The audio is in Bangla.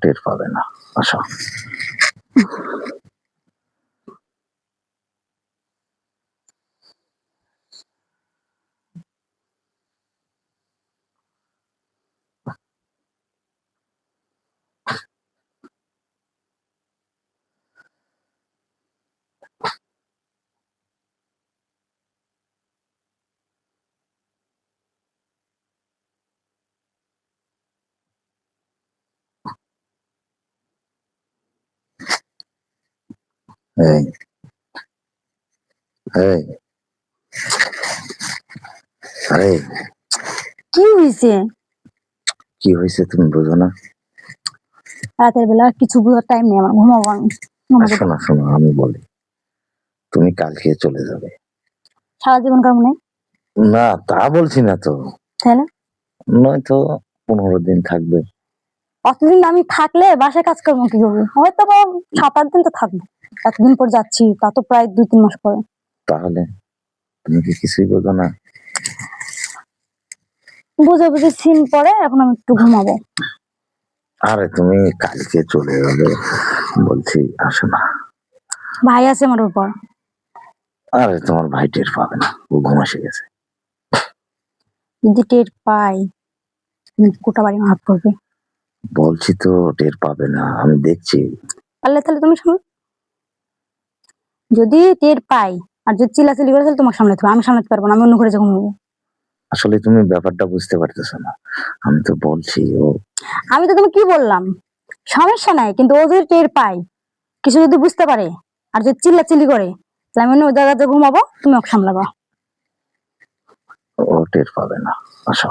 টের পাবে না। আসো। এই এই আরে কি হয়েছে কি হয়েছে তুমি বুঝো না? রাতের বেলা কিছু বোঝার টাইম নেই আমার ঘুমাবো আমি শোনো শোনো আমি বলি। তুমি কালকে চলে যাবে। সারা জীবন কার মনে না তা বলছি না তো। তাহলে? নয়তো পনেরো দিন থাকবে। অতদিন আমি থাকলে বাসায় কাজ করব কি করব হয়তো বা সাত আট দিন তো থাকব। এতদিন পর যাচ্ছি তা তো প্রায় দুই তিন মাস পরে। তাহলে তুমি কি কিছুই বোঝো না? বুঝে বুঝে সিন পরে এখন আমি একটু ঘুমাবো। আরে তুমি কালকে চলে গেলে বলছি আসো না। ভাই আছে আমার উপর। আরে তোমার ভাই টের পাবে না ও ঘুম এসে গেছে। যদি টের পাই কোটা বাড়ি মাফ করবে। বলছি তো টের পাবে না আমি দেখছি। পারলে তাহলে তুমি শোনো। যদি টের পাই আর যদি চিল্লাচিল্লি করে তাহলে তোমাকে সামলাতে হবে আমি সামলাতে পারব না আমি অন্য ঘরে যখন ঘুমাবো আসলে তুমি ব্যাপারটা বুঝতে পারতেছো না। আমি তো বলছি ও আমি তো তুমি কি বললাম? সমস্যা নাই কিন্তু ও যদি টের পাই কিছু যদি বুঝতে পারে আর যদি চিল্লা চিল্লি করে তাহলে আমি অন্য জায়গাতে ঘুমাবো তুমি ওকে সামলাবো। ও টের পাবে না। আসো।